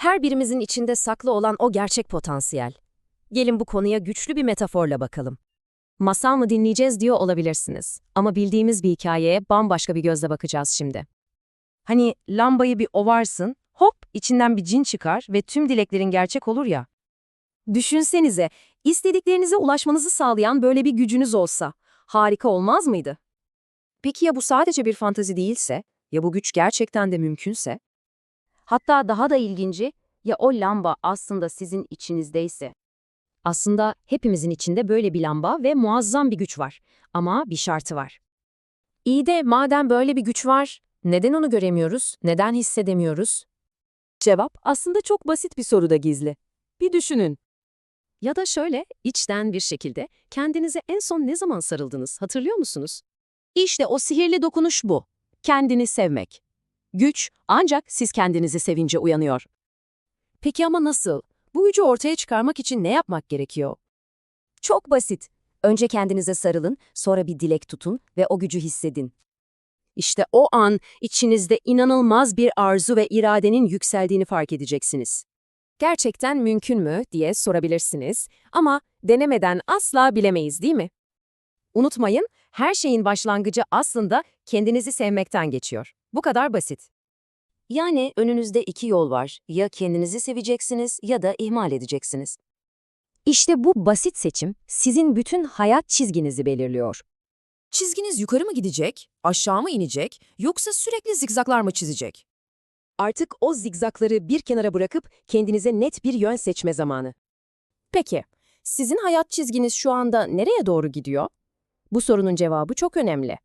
Her birimizin içinde saklı olan o gerçek potansiyel. Gelin bu konuya güçlü bir metaforla bakalım. Masal mı dinleyeceğiz diyor olabilirsiniz. Ama bildiğimiz bir hikayeye bambaşka bir gözle bakacağız şimdi. Hani lambayı bir ovarsın, hop içinden bir cin çıkar ve tüm dileklerin gerçek olur ya. Düşünsenize, istediklerinize ulaşmanızı sağlayan böyle bir gücünüz olsa. Harika olmaz mıydı? Peki ya bu sadece bir fantazi değilse? Ya bu güç gerçekten de mümkünse? Hatta daha da ilginci, ya o lamba aslında sizin içinizdeyse? Aslında hepimizin içinde böyle bir lamba ve muazzam bir güç var. Ama bir şartı var. İyi de madem böyle bir güç var, neden onu göremiyoruz, neden hissedemiyoruz? Cevap aslında çok basit bir soruda gizli. Bir düşünün. Ya da şöyle, içten bir şekilde kendinize en son ne zaman sarıldınız hatırlıyor musunuz? İşte o sihirli dokunuş bu. Kendini sevmek. Güç ancak siz kendinizi sevince uyanıyor. Peki ama nasıl? Bu gücü ortaya çıkarmak için ne yapmak gerekiyor? Çok basit. Önce kendinize sarılın, sonra bir dilek tutun ve o gücü hissedin. İşte o an içinizde inanılmaz bir arzu ve iradenin yükseldiğini fark edeceksiniz. Gerçekten mümkün mü diye sorabilirsiniz ama denemeden asla bilemeyiz değil mi? Unutmayın, her şeyin başlangıcı aslında kendinizi sevmekten geçiyor. Bu kadar basit. Yani önünüzde iki yol var. Ya kendinizi seveceksiniz ya da ihmal edeceksiniz. İşte bu basit seçim sizin bütün hayat çizginizi belirliyor. Çizginiz yukarı mı gidecek, aşağı mı inecek, yoksa sürekli zigzaglar mı çizecek? Artık o zigzakları bir kenara bırakıp kendinize net bir yön seçme zamanı. Peki, sizin hayat çizginiz şu anda nereye doğru gidiyor? Bu sorunun cevabı çok önemli.